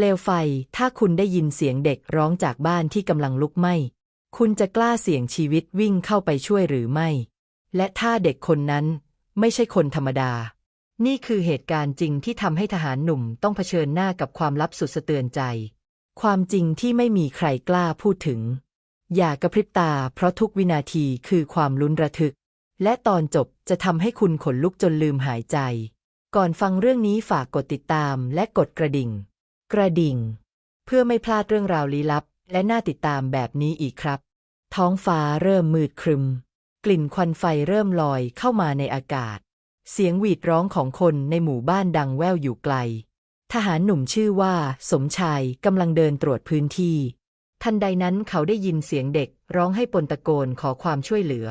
เปลวไฟ ถ้าคุณได้ยินเสียงเด็กร้องจากบ้านที่กำลังลุกไหม้ คุณจะกล้าเสี่ยงชีวิตวิ่งเข้าไปช่วยหรือไม่ และถ้าเด็กคนนั้นไม่ใช่คนธรรมดา นี่คือเหตุการณ์จริงที่ทำให้ทหารหนุ่มต้องเผชิญหน้ากับความลับสุดสะเตือนใจ ความจริงที่ไม่มีใครกล้าพูดถึง อย่ากระพริบตาเพราะทุกวินาทีคือความลุ้นระทึก และตอนจบจะทำให้คุณขนลุกจนลืมหายใจ ก่อนฟังเรื่องนี้ฝากกดติดตามและกดกระดิ่ง กระดิ่ง เพื่อไม่พลาดเรื่องราวลี้ลับ และน่าติดตามแบบนี้อีกครับ ท้องฟ้าเริ่มมืดครึม กลิ่นควันไฟเริ่มลอยเข้ามาในอากาศ เสียงหวีดร้องของคนในหมู่บ้านดังแว่วอยู่ไกล ทหารหนุ่มชื่อว่า สมชายกำลังเดินตรวจพื้นที่ ทันใดนั้นเขาได้ยินเสียงเด็กร้องให้ปนตะโกนขอความช่วยเหลือ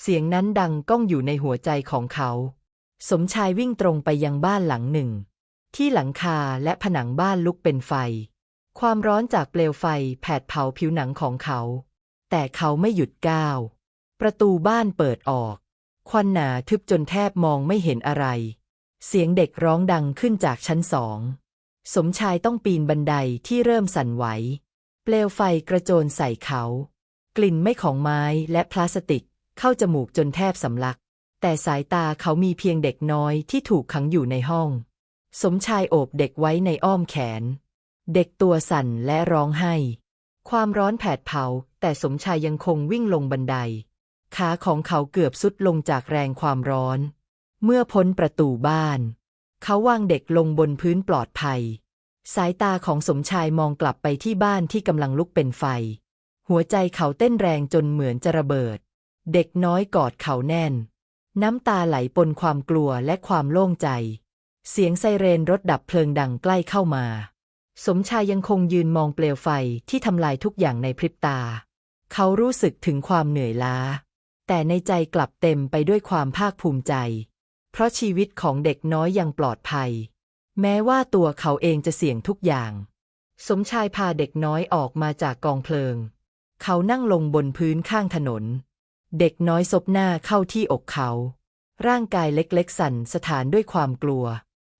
เสียงนั้นดังก้องอยู่ในหัวใจของเขา สมชายวิ่งตรงไปยังบ้านหลังหนึ่ง ที่หลังคาและผนังบ้านลุกเป็นไฟ ความร้อนจากเปลวไฟแผดเผาผิวหนังของเขา แต่เขาไม่หยุดก้าว ประตูบ้านเปิดออก ควันหนาทึบจนแทบมองไม่เห็นอะไร เสียงเด็กร้องดังขึ้นจากชั้นสอง สมชายต้องปีนบันไดที่เริ่มสั่นไหว เปลวไฟกระโจนใส่เขา กลิ่นไม่ของไม้และพลาสติกเข้าจมูกจนแทบสำลัก แต่สายตาเขามีเพียงเด็กน้อยที่ถูกขังอยู่ในห้อง สมชายโอบเด็กไว้ในอ้อมแขน เด็กตัวสั่นและร้องไห้ ความร้อนแผดเผา แต่สมชายยังคงวิ่งลงบันได ขาของเขาเกือบสุดลงจากแรงความร้อน เมื่อพ้นประตูบ้าน เขาวางเด็กลงบนพื้นปลอดภัย สายตาของสมชายมองกลับไปที่บ้านที่กำลังลุกเป็นไฟ หัวใจเขาเต้นแรงจนเหมือนจะระเบิด เด็กน้อยกอดเขาแน่น น้ำตาไหลปนความกลัวและความโล่งใจ เสียงไซเรนรถดับเพลิงดังใกล้เข้ามา สมชายยังคงยืนมองเปลวไฟที่ทำลายทุกอย่างในพริบตา เขารู้สึกถึงความเหนื่อยล้า แต่ในใจกลับเต็มไปด้วยความภาคภูมิใจ เพราะชีวิตของเด็กน้อยยังปลอดภัย แม้ว่าตัวเขาเองจะเสี่ยงทุกอย่าง สมชายพาเด็กน้อยออกมาจากกองเพลิง เขานั่งลงบนพื้นข้างถนน เด็กน้อยซบหน้าเข้าที่อกเขา ร่างกายเล็กๆสั่นสถานด้วยความกลัว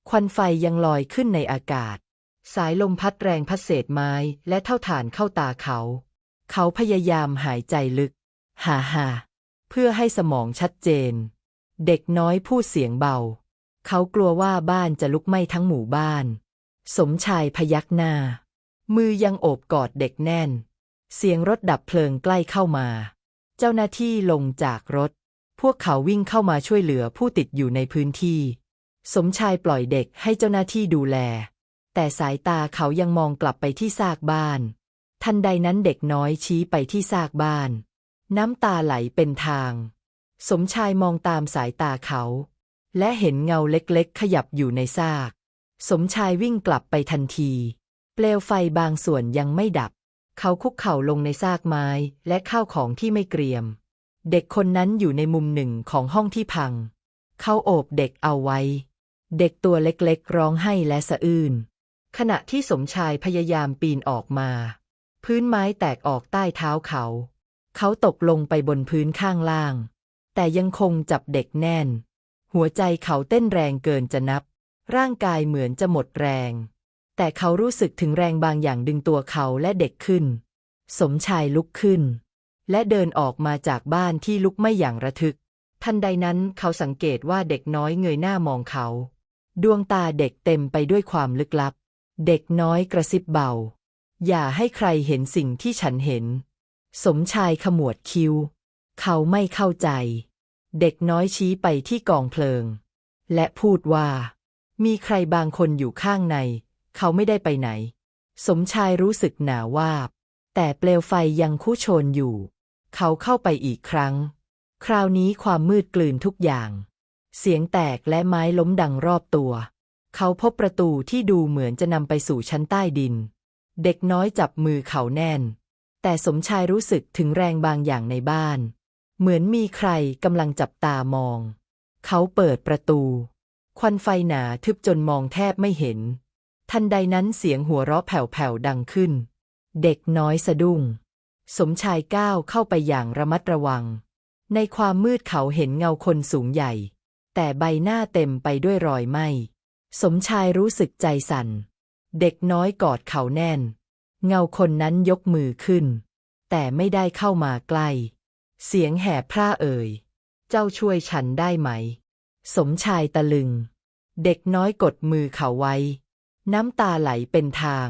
ควันไฟยังลอยขึ้นในอากาศ สายลมพัดแรงพัดเศษไม้และเท่าฐานเข้าตาเขา เขาพยายามหายใจลึก ฮ่าฮ่าเพื่อให้สมองชัดเจน เด็กน้อยพูดเสียงเบา เขากลัวว่าบ้านจะลุกไหม้ทั้งหมู่บ้าน สมชายพยักหน้า มือยังโอบกอดเด็กแน่น เสียงรถดับเพลิงใกล้เข้ามา เจ้าหน้าที่ลงจากรถ พวกเขาวิ่งเข้ามาช่วยเหลือผู้ติดอยู่ในพื้นที่ สมชายปล่อยเด็กให้เจ้าหน้าที่ดูแล แต่สายตาเขายังมองกลับไปที่ซากบ้าน ทันใดนั้นเด็กน้อยชี้ไปที่ซากบ้าน น้ำตาไหลเป็นทาง สมชายมองตามสายตาเขา และเห็นเงาเล็กๆ ขยับอยู่ในซาก สมชายวิ่งกลับไปทันที เปลวไฟบางส่วนยังไม่ดับ เขาคุกเข่าลงในซากไม้และข้าวของที่ไม่เกรียม เด็กคนนั้นอยู่ในมุมหนึ่งของห้องที่พัง เขาโอบเด็กเอาไว้ เด็กตัวเล็กๆ ร้องไห้และสะอื้นขณะที่สมชายพยายามปีนออกมา พื้นไม้แตกออกใต้เท้าเขา เขาตกลงไปบนพื้นข้างล่าง แต่ยังคงจับเด็กแน่น หัวใจเขาเต้นแรงเกินจะนับ ร่างกายเหมือนจะหมดแรง แต่เขารู้สึกถึงแรงบางอย่างดึงตัวเขาและเด็กขึ้น สมชายลุกขึ้น และเดินออกมาจากบ้านที่ลุกไม่อย่างระทึก ทันใดนั้นเขาสังเกตว่าเด็กน้อยเงยหน้ามองเขา ดวงตาเด็กเต็มไปด้วยความลึกลับ เด็กน้อยกระซิบเบา อย่าให้ใครเห็นสิ่งที่ฉันเห็น สมชายขมวดคิ้ว เขาไม่เข้าใจ เด็กน้อยชี้ไปที่กองเพลิง และพูดว่า มีใครบางคนอยู่ข้างใน เขาไม่ได้ไปไหน สมชายรู้สึกหนาวาบ แต่เปลวไฟยังคุโชนอยู่ เขาเข้าไปอีกครั้ง คราวนี้ความมืดกลืนทุกอย่าง เสียงแตกและไม้ล้มดังรอบตัว เขาพบประตูที่ดูเหมือนจะนำไปสู่ชั้นใต้ดิน เด็กน้อยจับมือเขาแน่น แต่สมชายรู้สึกถึงแรงบางอย่างในบ้าน เหมือนมีใครกำลังจับตามอง เขาเปิดประตู ควันไฟหนาทึบจนมองแทบไม่เห็น ทันใดนั้นเสียงหัวเราะแผ่วๆดังขึ้น เด็กน้อยสะดุ้ง สมชายก้าวเข้าไปอย่างระมัดระวัง ในความมืดเขาเห็นเงาคนสูงใหญ่ แต่ใบหน้าเต็มไปด้วยรอยไหม สมชายรู้สึกใจสั่น เด็กน้อยกอดเขาแน่น เงาคนนั้นยกมือขึ้น แต่ไม่ได้เข้ามาใกล้ เสียงแห่พร่าเอ่ย เจ้าช่วยฉันได้ไหม สมชายตะลึง เด็กน้อยกดมือเขาไว้ น้ำตาไหลเป็นทาง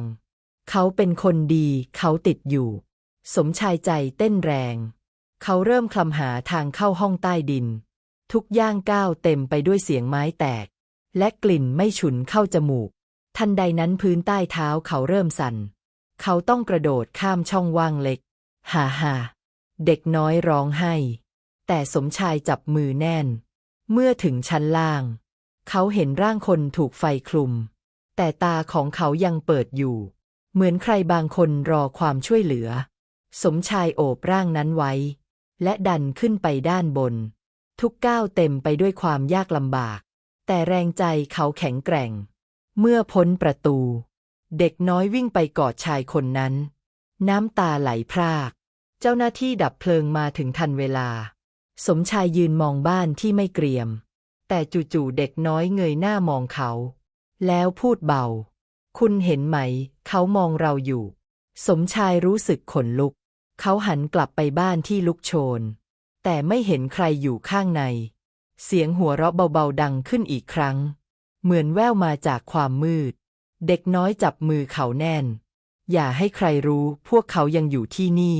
เขาเป็นคนดีเขาติดอยู่ สมชายใจเต้นแรง เขาเริ่มคลำหาทางเข้าห้องใต้ดิน ทุกย่างก้าวเต็มไปด้วยเสียงไม้แตก และกลิ่นไม่ฉุนเข้าจมูก ทันใดนั้นพื้นใต้เท้าเขาเริ่มสั่น เขาต้องกระโดดข้ามช่องว่างเล็ก ฮ่าฮ่าเด็กน้อยร้องไห้ แต่สมชายจับมือแน่น เมื่อถึงชั้นล่าง เขาเห็นร่างคนถูกไฟคลุม แต่ตาของเขายังเปิดอยู่ เหมือนใครบางคนรอความช่วยเหลือ สมชายโอบร่างนั้นไว้ และดันขึ้นไปด้านบน ทุกก้าวเต็มไปด้วยความยากลำบาก แต่แรงใจเขาแข็งแกร่ง เมื่อพ้นประตู เด็กน้อยวิ่งไปกอดชายคนนั้น น้ำตาไหลพราก เจ้าหน้าที่ดับเพลิงมาถึงทันเวลา สมชายยืนมองบ้านที่ไม่เกรียม แต่จู่ๆเด็กน้อยเงยหน้ามองเขา แล้วพูดเบา คุณเห็นไหม เขามองเราอยู่ สมชายรู้สึกขนลุก เขาหันกลับไปบ้านที่ลุกโชน แต่ไม่เห็นใครอยู่ข้างใน เสียงหัวเราะเบาๆดังขึ้นอีกครั้ง เหมือนแว่วมาจากความมืด เด็กน้อยจับมือเขาแน่น อย่าให้ใครรู้พวกเขายังอยู่ที่นี่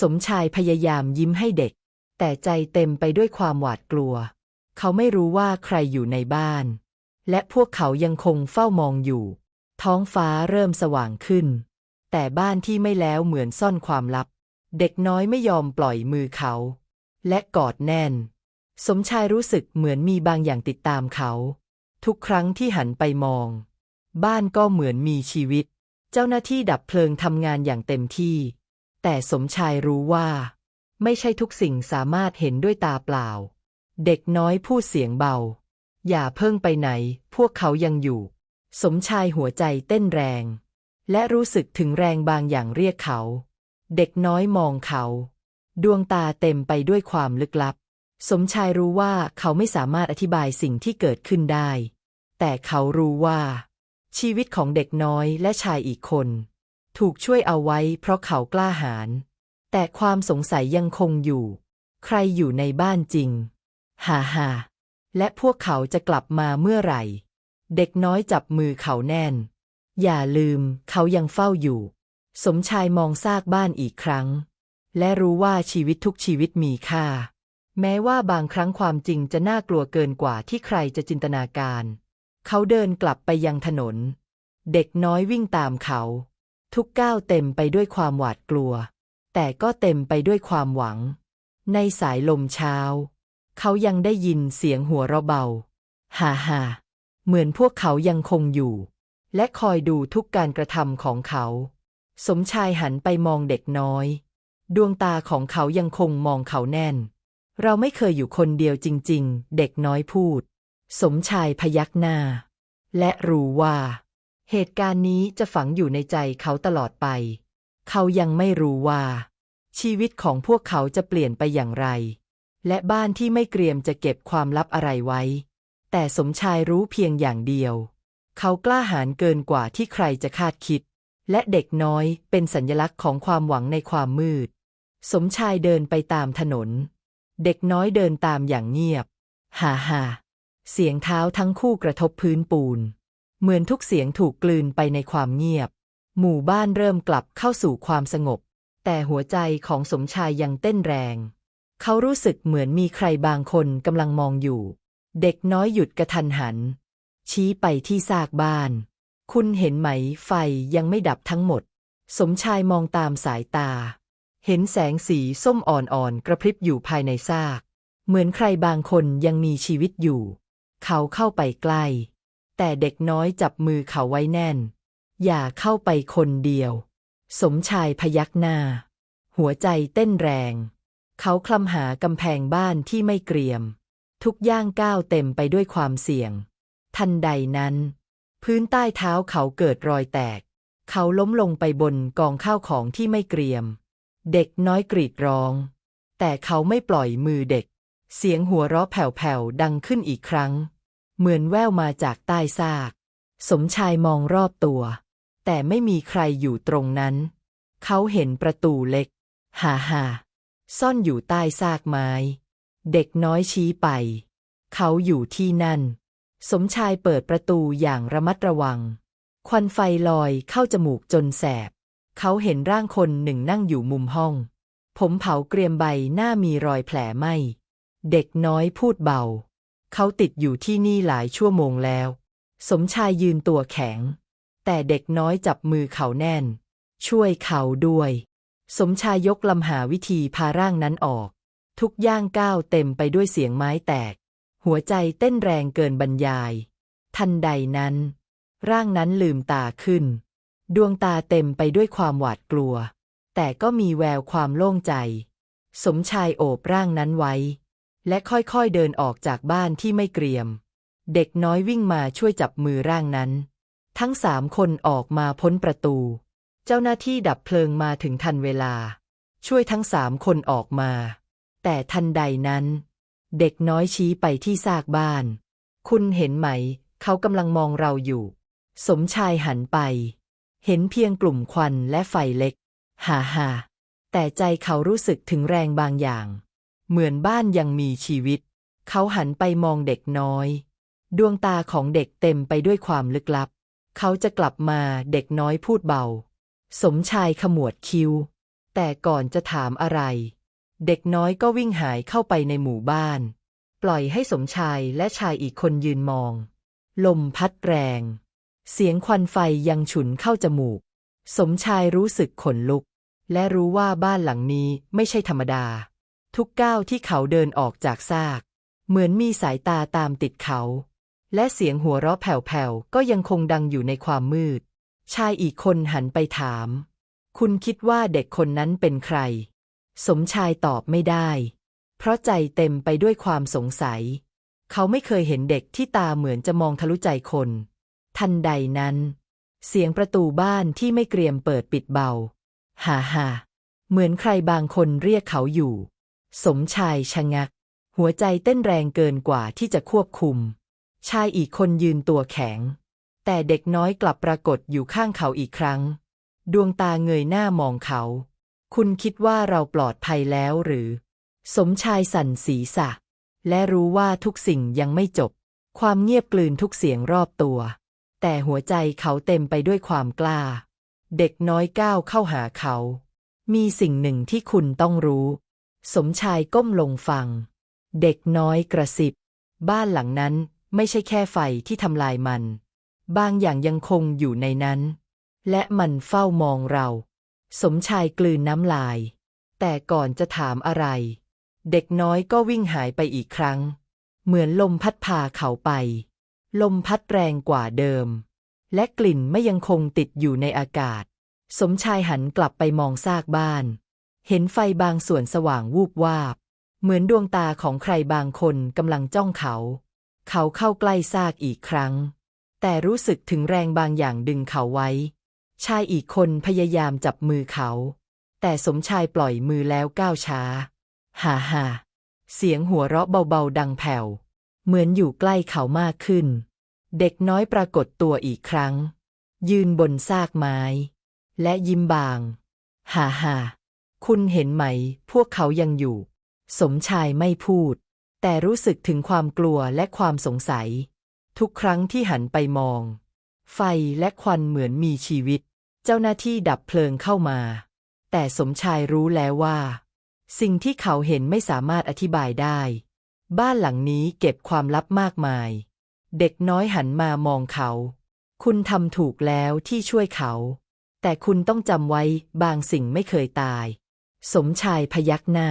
สมชายพยายามยิ้มให้เด็ก แต่ใจเต็มไปด้วยความหวาดกลัว เขาไม่รู้ว่าใครอยู่ในบ้าน และพวกเขายังคงเฝ้ามองอยู่ ท้องฟ้าเริ่มสว่างขึ้น แต่บ้านที่ไม่แล้วเหมือนซ่อนความลับ เด็กน้อยไม่ยอมปล่อยมือเขา และกอดแน่น สมชายรู้สึกเหมือนมีบางอย่างติดตามเขา ทุกครั้งที่หันไปมอง บ้านก็เหมือนมีชีวิต เจ้าหน้าที่ดับเพลิงทำงานอย่างเต็มที่ แต่สมชายรู้ว่า ไม่ใช่ทุกสิ่งสามารถเห็นด้วยตาเปล่า เด็กน้อยพูดเสียงเบา อย่าเพิ่งไปไหน พวกเขายังอยู่ สมชายหัวใจเต้นแรง และรู้สึกถึงแรงบางอย่างเรียกเขา เด็กน้อยมองเขา ดวงตาเต็มไปด้วยความลึกลับ สมชายรู้ว่าเขาไม่สามารถอธิบายสิ่งที่เกิดขึ้นได้ แต่เขารู้ว่า ชีวิตของเด็กน้อยและชายอีกคน ถูกช่วยเอาไว้เพราะเขากล้าหาญแต่ความสงสัยยังคงอยู่ ใครอยู่ในบ้านจริง ฮ่าฮ่าและพวกเขาจะกลับมาเมื่อไหร่ เด็กน้อยจับมือเขาแน่น อย่าลืมเขายังเฝ้าอยู่ สมชายมองซากบ้านอีกครั้ง และรู้ว่าชีวิตทุกชีวิตมีค่า แม้ว่าบางครั้งความจริงจะน่ากลัวเกินกว่าที่ใครจะจินตนาการ เขาเดินกลับไปยังถนน เด็กน้อยวิ่งตามเขา ทุกก้าวเต็มไปด้วยความหวาดกลัว แต่ก็เต็มไปด้วยความหวัง ในสายลมเช้า เขายังได้ยินเสียงหัวเราะเบา ฮ่าฮ่าเหมือนพวกเขายังคงอยู่ และคอยดูทุกการกระทำของเขา สมชายหันไปมองเด็กน้อย ดวงตาของเขายังคงมองเขาแน่น เราไม่เคยอยู่คนเดียวจริง ๆ เด็กน้อยพูด สมชายพยักหน้า และรู้ว่า เหตุการณ์นี้จะฝังอยู่ในใจเขาตลอดไป เขายังไม่รู้ว่า ชีวิตของพวกเขาจะเปลี่ยนไปอย่างไร และบ้านที่ไม่เกรียมจะเก็บความลับอะไรไว้ แต่สมชายรู้เพียงอย่างเดียว เขากล้าหาญเกินกว่าที่ใครจะคาดคิดและเด็กน้อยเป็นสัญลักษณ์ของความหวังในความมืด สมชายเดินไปตามถนน เด็กน้อยเดินตามอย่างเงียบ ฮ่าฮ่าเสียงเท้าทั้งคู่กระทบพื้นปูน เหมือนทุกเสียงถูกกลืนไปในความเงียบ หมู่บ้านเริ่มกลับเข้าสู่ความสงบ แต่หัวใจของสมชายยังเต้นแรง เขารู้สึกเหมือนมีใครบางคนกำลังมองอยู่ เด็กน้อยหยุดกระทันหัน ชี้ไปที่ซากบ้าน คุณเห็นไหมไฟยังไม่ดับทั้งหมด สมชายมองตามสายตา เห็นแสงสีส้มอ่อนๆกระพริบอยู่ภายในซาก เหมือนใครบางคนยังมีชีวิตอยู่ เขาเข้าไปใกล้ แต่เด็กน้อยจับมือเขาไว้แน่น อย่าเข้าไปคนเดียว สมชายพยักหน้า หัวใจเต้นแรง เขาคลำหากำแพงบ้านที่ไม่เกรียม ทุกย่างก้าวเต็มไปด้วยความเสี่ยง ทันใดนั้น พื้นใต้เท้าเขาเกิดรอยแตก เขาล้มลงไปบนกองข้าวของที่ไม่เกรียม เด็กน้อยกรีดร้อง แต่เขาไม่ปล่อยมือเด็ก เสียงหัวเราะแผ่วๆดังขึ้นอีกครั้ง เหมือนแว่วมาจากใต้ซาก สมชายมองรอบตัว แต่ไม่มีใครอยู่ตรงนั้น เขาเห็นประตูเล็ก ฮ่าฮ่าซ่อนอยู่ใต้ซากไม้ เด็กน้อยชี้ไป เขาอยู่ที่นั่น สมชายเปิดประตูอย่างระมัดระวัง ควันไฟลอยเข้าจมูกจนแสบ เขาเห็นร่างคนหนึ่งนั่งอยู่มุมห้อง ผมเผาเกรียมใบหน้ามีรอยแผลไหม เด็กน้อยพูดเบา เขาติดอยู่ที่นี่หลายชั่วโมงแล้ว สมชายยืนตัวแข็ง แต่เด็กน้อยจับมือเขาแน่น ช่วยเขาด้วย สมชายยกลำหาวิธีพาร่างนั้นออก ทุกย่างก้าวเต็มไปด้วยเสียงไม้แตก หัวใจเต้นแรงเกินบรรยาย ทันใดนั้น ร่างนั้นลืมตาขึ้น ดวงตาเต็มไปด้วยความหวาดกลัว แต่ก็มีแววความโล่งใจ สมชายโอบร่างนั้นไว้ และค่อยๆเดินออกจากบ้านที่ไม่เกรียม เด็กน้อยวิ่งมาช่วยจับมือร่างนั้น ทั้งสามคนออกมาพ้นประตู เจ้าหน้าที่ดับเพลิงมาถึงทันเวลา ช่วยทั้งสามคนออกมา แต่ทันใดนั้น เด็กน้อยชี้ไปที่ซากบ้าน คุณเห็นไหม เขากำลังมองเราอยู่ สมชายหันไป เห็นเพียงกลุ่มควันและไฟเล็ก ฮ่าฮ่าแต่ใจเขารู้สึกถึงแรงบางอย่าง เหมือนบ้านยังมีชีวิต เขาหันไปมองเด็กน้อย ดวงตาของเด็กเต็มไปด้วยความลึกลับ เขาจะกลับมาเด็กน้อยพูดเบา สมชายขมวดคิ้ว แต่ก่อนจะถามอะไร เด็กน้อยก็วิ่งหายเข้าไปในหมู่บ้าน ปล่อยให้สมชายและชายอีกคนยืนมอง ลมพัดแรง เสียงควันไฟยังฉุนเข้าจมูก สมชายรู้สึกขนลุก และรู้ว่าบ้านหลังนี้ไม่ใช่ธรรมดา ทุกก้าวที่เขาเดินออกจากซาก เหมือนมีสายตาตามติดเขา และเสียงหัวเราะแผ่วๆก็ยังคงดังอยู่ในความมืด ชายอีกคนหันไปถาม คุณคิดว่าเด็กคนนั้นเป็นใคร สมชายตอบไม่ได้ เพราะใจเต็มไปด้วยความสงสัย เขาไม่เคยเห็นเด็กที่ตาเหมือนจะมองทะลุใจคน ทันใดนั้น เสียงประตูบ้านที่ไม่เกรียมเปิดปิดเบา ฮ่าฮ่าเหมือนใครบางคนเรียกเขาอยู่ สมชายชะงัก หัวใจเต้นแรงเกินกว่าที่จะควบคุม ชายอีกคนยืนตัวแข็ง แต่เด็กน้อยกลับปรากฏอยู่ข้างเขาอีกครั้ง ดวงตาเงยหน้ามองเขา คุณคิดว่าเราปลอดภัยแล้วหรือ สมชายสั่นศีรษะ และรู้ว่าทุกสิ่งยังไม่จบ ความเงียบกลืนทุกเสียงรอบตัว แต่หัวใจเขาเต็มไปด้วยความกล้า เด็กน้อยก้าวเข้าหาเขา มีสิ่งหนึ่งที่คุณต้องรู้ สมชายก้มลงฟัง เด็กน้อยกระสิบ บ้านหลังนั้นไม่ใช่แค่ไฟที่ทำลายมัน บางอย่างยังคงอยู่ในนั้น และมันเฝ้ามองเรา สมชายกลืนน้ำลาย แต่ก่อนจะถามอะไร เด็กน้อยก็วิ่งหายไปอีกครั้ง เหมือนลมพัดพาเขาไป ลมพัดแรงกว่าเดิม และกลิ่นไม่ยังคงติดอยู่ในอากาศ สมชายหันกลับไปมองซากบ้าน เห็นไฟบางส่วนสว่างวูบวาบ เหมือนดวงตาของใครบางคนกำลังจ้องเขา เขาเข้าใกล้ซากอีกครั้ง แต่รู้สึกถึงแรงบางอย่างดึงเขาไว้ ชายอีกคนพยายามจับมือเขา แต่สมชายปล่อยมือแล้วก้าวช้า ฮ่าฮ่าเสียงหัวเราะเบาๆดังแผ่ว เหมือนอยู่ใกล้เขามากขึ้น เด็กน้อยปรากฏตัวอีกครั้ง ยืนบนซากไม้ และยิ้มบาง ฮ่าฮ่าคุณเห็นไหม พวกเขายังอยู่ สมชายไม่พูด แต่รู้สึกถึงความกลัวและความสงสัย ทุกครั้งที่หันไปมอง ไฟและควันเหมือนมีชีวิต เจ้าหน้าที่ดับเพลิงเข้ามา แต่สมชายรู้แล้วว่า สิ่งที่เขาเห็นไม่สามารถอธิบายได้ บ้านหลังนี้เก็บความลับมากมาย เด็กน้อยหันมามองเขา คุณทำถูกแล้วที่ช่วยเขา แต่คุณต้องจำไว้บางสิ่งไม่เคยตาย สมชายพยักหน้า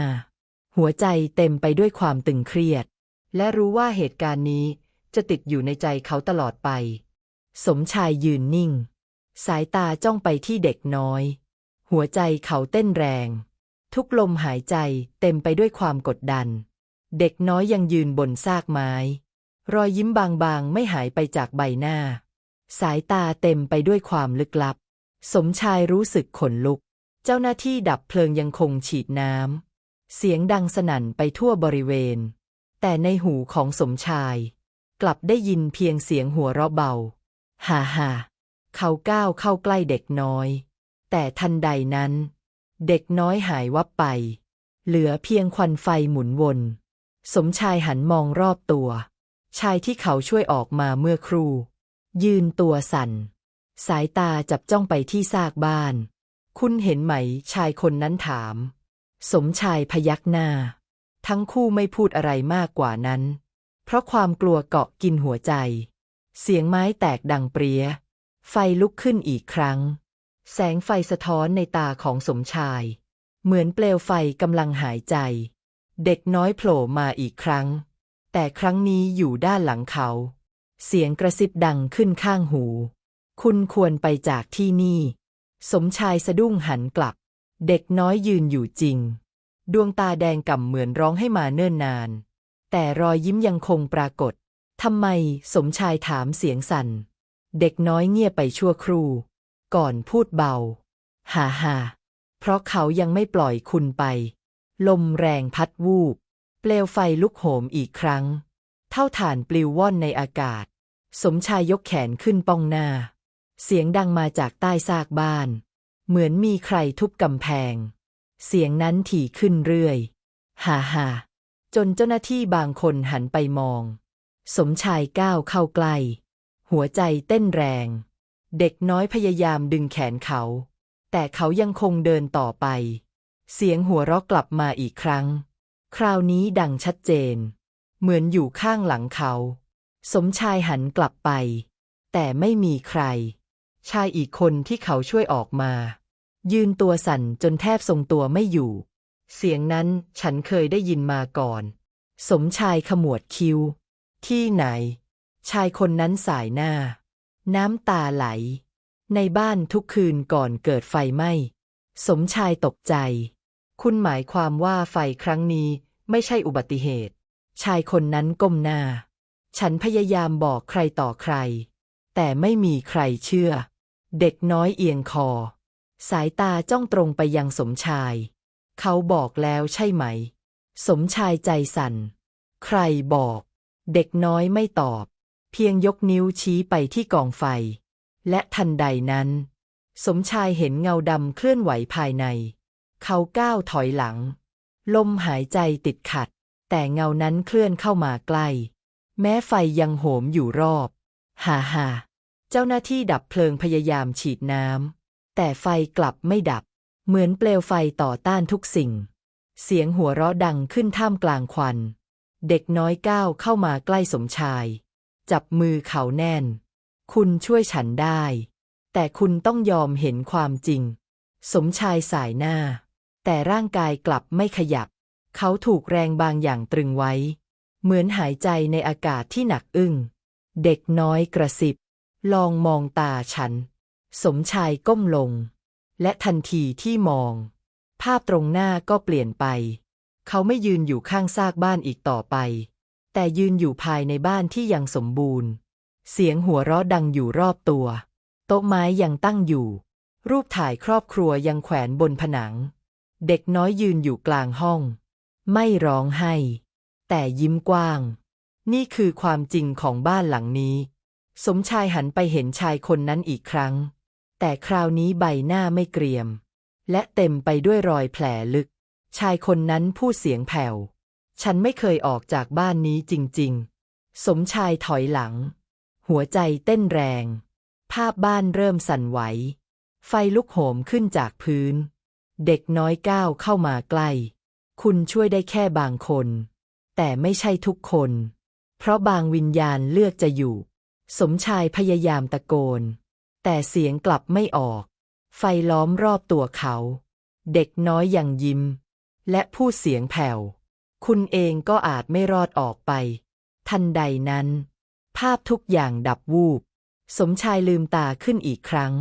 หัวใจเต็มไปด้วยความตึงเครียด และรู้ว่าเหตุการณ์นี้จะติดอยู่ในใจเขาตลอดไป สมชายยืนนิ่ง สายตาจ้องไปที่เด็กน้อย หัวใจเขาเต้นแรง ทุกลมหายใจเต็มไปด้วยความกดดัน เด็กน้อยยังยืนบนซากไม้ รอยยิ้มบางๆ ไม่หายไปจากใบหน้า สายตาเต็มไปด้วยความลึกลับ สมชายรู้สึกขนลุก เจ้าหน้าที่ดับเพลิงยังคงฉีดน้ำ เสียงดังสนั่นไปทั่วบริเวณ แต่ในหูของสมชาย กลับได้ยินเพียงเสียงหัวเราะเบา ฮ่าฮ่าเขาก้าวเข้าใกล้เด็กน้อย แต่ทันใดนั้น เด็กน้อยหายวับไป เหลือเพียงควันไฟหมุนวน สมชายหันมองรอบตัว ชายที่เขาช่วยออกมาเมื่อครู่ ยืนตัวสั่น สายตาจับจ้องไปที่ซากบ้าน คุณเห็นไหม ชายคนนั้นถาม สมชายพยักหน้า ทั้งคู่ไม่พูดอะไรมากกว่านั้น เพราะความกลัวเกาะกินหัวใจ เสียงไม้แตกดังเปรี้ย ไฟลุกขึ้นอีกครั้ง แสงไฟสะท้อนในตาของสมชาย เหมือนเปลวไฟกำลังหายใจ เด็กน้อยโผล่มาอีกครั้ง แต่ครั้งนี้อยู่ด้านหลังเขา เสียงกระซิบดังขึ้นข้างหู คุณควรไปจากที่นี่ สมชายสะดุ้งหันกลับ เด็กน้อยยืนอยู่จริง ดวงตาแดงก่ำเหมือนร้องให้มาเนิ่นนาน แต่รอยยิ้มยังคงปรากฏทำไมสมชายถามเสียงสั่น เด็กน้อยเงียบไปชั่วครู่ ก่อนพูดเบา ฮ่าฮ่าเพราะเขายังไม่ปล่อยคุณไป ลมแรงพัดวูบ เปลวไฟลุกโหมอีกครั้ง เท่าฐานปลิวว่อนในอากาศ สมชายยกแขนขึ้นป้องหน้า เสียงดังมาจากใต้ซากบ้าน เหมือนมีใครทุบกำแพง เสียงนั้นถี่ขึ้นเรื่อยฮ่าฮ่าจนเจ้าหน้าที่บางคนหันไปมอง สมชายก้าวเข้าใกล้หัวใจเต้นแรง เด็กน้อยพยายามดึงแขนเขา แต่เขายังคงเดินต่อไป เสียงหัวเราะกลับมาอีกครั้ง คราวนี้ดังชัดเจน เหมือนอยู่ข้างหลังเขา สมชายหันกลับไป แต่ไม่มีใคร ชายอีกคนที่เขาช่วยออกมา ยืนตัวสั่นจนแทบทรงตัวไม่อยู่ เสียงนั้นฉันเคยได้ยินมาก่อน สมชายขมวดคิ้ว ที่ไหน ชายคนนั้นสายหน้า น้ำตาไหล ในบ้านทุกคืนก่อนเกิดไฟไหม้ สมชายตกใจคุณหมายความว่าไฟครั้งนี้ ไม่ใช่อุบัติเหตุ ชายคนนั้นก้มหน้า ฉันพยายามบอกใครต่อใคร แต่ไม่มีใครเชื่อ เด็กน้อยเอียงคอ สายตาจ้องตรงไปยังสมชาย เขาบอกแล้วใช่ไหม สมชายใจสั่น ใครบอก เด็กน้อยไม่ตอบ เพียงยกนิ้วชี้ไปที่กองไฟ และทันใดนั้น สมชายเห็นเงาดำเคลื่อนไหวภายใน เขาก้าวถอยหลัง ลมหายใจติดขัด แต่เงานั้นเคลื่อนเข้ามาใกล้ แม้ไฟยังโหมอยู่รอบ ฮ่าฮ่าเจ้าหน้าที่ดับเพลิงพยายามฉีดน้ำ แต่ไฟกลับไม่ดับ เหมือนเปลวไฟต่อต้านทุกสิ่ง เสียงหัวเราะดังขึ้นท่ามกลางควัน เด็กน้อยก้าวเข้ามาใกล้สมชาย จับมือเขาแน่น คุณช่วยฉันได้ แต่คุณต้องยอมเห็นความจริง สมชายสายหน้า แต่ร่างกายกลับไม่ขยับ เขาถูกแรงบางอย่างตรึงไว้ เหมือนหายใจในอากาศที่หนักอึ้ง เด็กน้อยกระสิบ ลองมองตาฉัน สมชายก้มลง และทันทีที่มอง ภาพตรงหน้าก็เปลี่ยนไป เขาไม่ยืนอยู่ข้างซากบ้านอีกต่อไป แต่ยืนอยู่ภายในบ้านที่ยังสมบูรณ์ เสียงหัวเราะดังอยู่รอบตัว โต๊ะไม้ยังตั้งอยู่ รูปถ่ายครอบครัวยังแขวนบนผนัง เด็กน้อยยืนอยู่กลางห้อง ไม่ร้องไห้ แต่ยิ้มกว้าง นี่คือความจริงของบ้านหลังนี้ สมชายหันไปเห็นชายคนนั้นอีกครั้ง แต่คราวนี้ใบหน้าไม่เกรียม และเต็มไปด้วยรอยแผลลึก ชายคนนั้นพูดเสียงแผ่ว ฉันไม่เคยออกจากบ้านนี้จริง ๆ สมชายถอยหลัง หัวใจเต้นแรง ภาพบ้านเริ่มสั่นไหว ไฟลุกโหมขึ้นจากพื้น เด็กน้อยก้าวเข้ามาใกล้ คุณช่วยได้แค่บางคน แต่ไม่ใช่ทุกคน เพราะบางวิญญาณเลือกจะอยู่ สมชายพยายามตะโกน แต่เสียงกลับไม่ออก ไฟล้อมรอบตัวเขา เด็กน้อยยังยิ้ม และพูดเสียงแผ่ว คุณเองก็อาจไม่รอดออกไป ทันใดนั้น ภาพทุกอย่างดับวูบ สมชายลืมตาขึ้นอีกครั้ง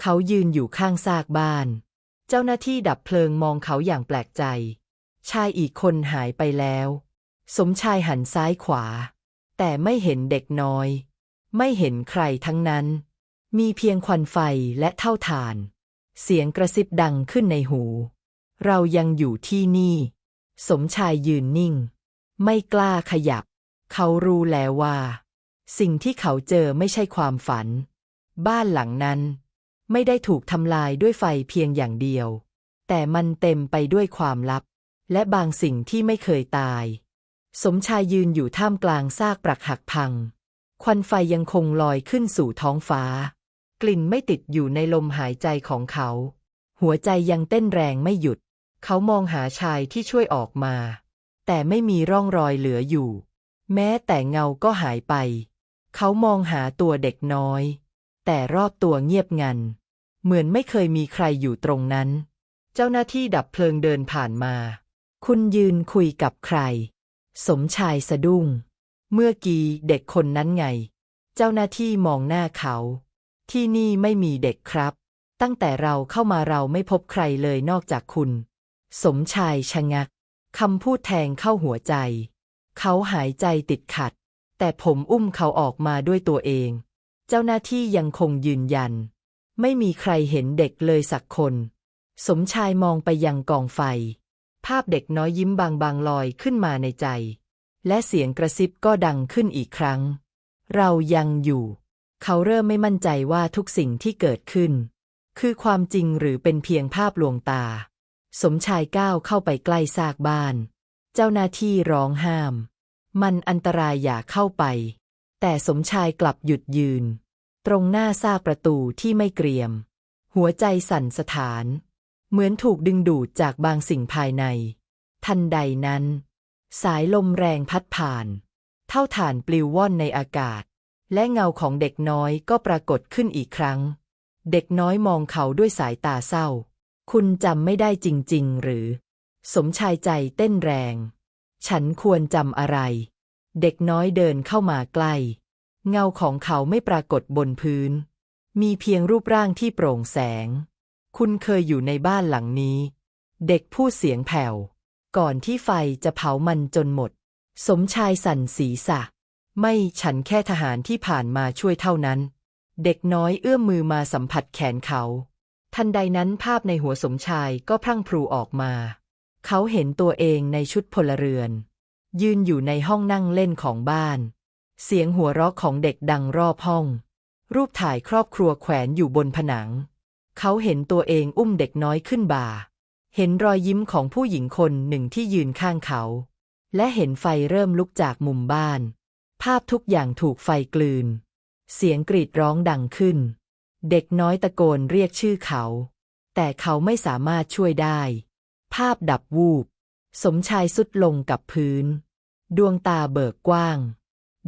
เขายืนอยู่ข้างซากบ้าน จ้าหน้าที่ดับเพลิงมองเขาอย่างแปลกใจ ชายอีกคนหายไปแล้ว สมชายหันซ้ายขวา แต่ไม่เห็นเด็กน้อย ไม่เห็นใครทั้งนั้น มีเพียงควันไฟและเท่าฐาน เสียงกระซิบดังขึ้นในหู เรายังอยู่ที่นี่ สมชายยืนนิ่ง ไม่กล้าขยับ เขารู้แล้วว่า สิ่งที่เขาเจอไม่ใช่ความฝัน บ้านหลังนั้น ไม่ได้ถูกทำลายด้วยไฟเพียงอย่างเดียว แต่มันเต็มไปด้วยความลับ และบางสิ่งที่ไม่เคยตาย สมชายยืนอยู่ท่ามกลางซากปรักหักพัง ควันไฟยังคงลอยขึ้นสู่ท้องฟ้า กลิ่นไม่ติดอยู่ในลมหายใจของเขา หัวใจยังเต้นแรงไม่หยุด เขามองหาชายที่ช่วยออกมา แต่ไม่มีร่องรอยเหลืออยู่ แม้แต่เงาก็หายไป เขามองหาตัวเด็กน้อย แต่รอบตัวเงียบงัน เหมือนไม่เคยมีใครอยู่ตรงนั้น เจ้าหน้าที่ดับเพลิงเดินผ่านมา คุณยืนคุยกับใคร สมชายสะดุ้ง เมื่อกี้เด็กคนนั้นไง เจ้าหน้าที่มองหน้าเขา ที่นี่ไม่มีเด็กครับ ตั้งแต่เราเข้ามาเราไม่พบใครเลยนอกจากคุณ สมชายชะงักคำพูดแทงเข้าหัวใจ เขาหายใจติดขัด แต่ผมอุ้มเขาออกมาด้วยตัวเอง เจ้าหน้าที่ยังคงยืนยัน ไม่มีใครเห็นเด็กเลยสักคน สมชายมองไปยังกองไฟ ภาพเด็กน้อยยิ้มบางๆลอยขึ้นมาในใจ และเสียงกระซิบก็ดังขึ้นอีกครั้ง เรายังอยู่ เขาเริ่มไม่มั่นใจว่าทุกสิ่งที่เกิดขึ้น คือความจริงหรือเป็นเพียงภาพลวงตา สมชายก้าวเข้าไปใกล้ซากบ้าน เจ้าหน้าที่ร้องห้าม มันอันตรายอย่าเข้าไป แต่สมชายกลับหยุดยืน ตรงหน้าซากประตูที่ไม่เกรียม หัวใจสั่นสถาน เหมือนถูกดึงดูดจากบางสิ่งภายใน ทันใดนั้น สายลมแรงพัดผ่าน เท่าฐานปลิวว่อนในอากาศ และเงาของเด็กน้อยก็ปรากฏขึ้นอีกครั้ง เด็กน้อยมองเขาด้วยสายตาเศร้า คุณจำไม่ได้จริง ๆ หรือ สมชายใจเต้นแรง ฉันควรจำอะไร เด็กน้อยเดินเข้ามาใกล้ เงาของเขาไม่ปรากฏบนพื้น มีเพียงรูปร่างที่โปร่งแสง คุณเคยอยู่ในบ้านหลังนี้ เด็กพูดเสียงแผ่ว ก่อนที่ไฟจะเผามันจนหมด สมชายสั่นศีรษะ ไม่ฉันแค่ทหารที่ผ่านมาช่วยเท่านั้น เด็กน้อยเอื้อมมือมาสัมผัสแขนเขา ทันใดนั้นภาพในหัวสมชายก็พรั่งพรูออกมา เขาเห็นตัวเองในชุดพลเรือน ยืนอยู่ในห้องนั่งเล่นของบ้าน เสียงหัวเราะของเด็กดังรอบห้อง รูปถ่ายครอบครัวแขวนอยู่บนผนัง เขาเห็นตัวเองอุ้มเด็กน้อยขึ้นบ่า เห็นรอยยิ้มของผู้หญิงคนหนึ่งที่ยืนข้างเขา และเห็นไฟเริ่มลุกจากมุมบ้าน ภาพทุกอย่างถูกไฟกลืน เสียงกรีดร้องดังขึ้น เด็กน้อยตะโกนเรียกชื่อเขา แต่เขาไม่สามารถช่วยได้ ภาพดับวูบ สมชายสุดลงกับพื้น ดวงตาเบิกกว้าง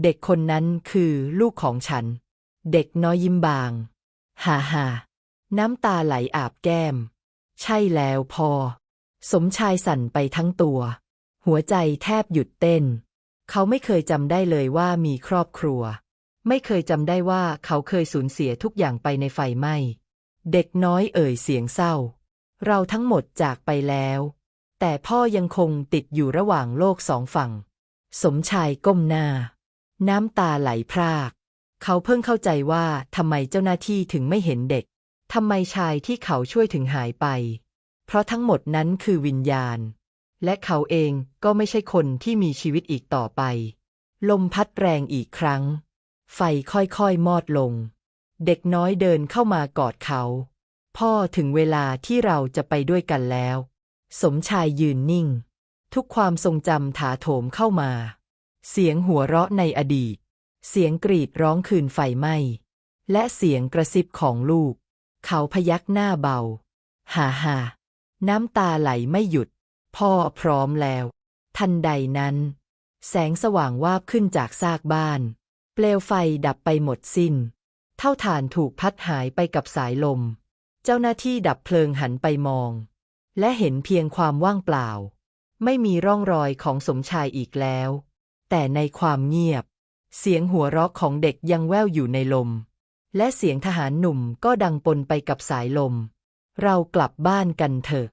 เด็กคนนั้นคือลูกของฉัน เด็กน้อยยิ้มบาง ฮ่าฮ่าน้ำตาไหลอาบแก้ม ใช่แล้วพอ สมชายสั่นไปทั้งตัว หัวใจแทบหยุดเต้น เขาไม่เคยจำได้เลยว่ามีครอบครัว ไม่เคยจำได้ว่าเขาเคยสูญเสียทุกอย่างไปในไฟไหม้ เด็กน้อยเอ่ยเสียงเศร้า เราทั้งหมดจากไปแล้ว แต่พ่อยังคงติดอยู่ระหว่างโลกสองฝั่ง สมชายก้มหน้า น้ำตาไหลพราก เขาเพิ่งเข้าใจว่าทำไมเจ้าหน้าที่ถึงไม่เห็นเด็กทำไมชายที่เขาช่วยถึงหายไป เพราะทั้งหมดนั้นคือวิญญาณ และเขาเองก็ไม่ใช่คนที่มีชีวิตอีกต่อไป ลมพัดแรงอีกครั้ง ไฟค่อยๆมอดลง เด็กน้อยเดินเข้ามากอดเขา พ่อถึงเวลาที่เราจะไปด้วยกันแล้ว สมชายยืนนิ่ง ทุกความทรงจำถาโถมเข้ามา เสียงหัวเราะในอดีต เสียงกรีดร้องคืนไฟไหม้ และเสียงกระซิบของลูก เขาพยักหน้าเบา ฮ่าฮ่าน้ำตาไหลไม่หยุด พ่อพร้อมแล้ว ทันใดนั้น แสงสว่างวาบขึ้นจากซากบ้าน เปลวไฟดับไปหมดสิ้น เท่าฐานถูกพัดหายไปกับสายลม เจ้าหน้าที่ดับเพลิงหันไปมอง และเห็นเพียงความว่างเปล่า ไม่มีร่องรอยของสมชายอีกแล้ว แต่ในความเงียบ เสียงหัวเราะของเด็กยังแว่วอยู่ในลม และเสียงทหารหนุ่มก็ดังปนไปกับสายลม เรากลับบ้านกันเถอะ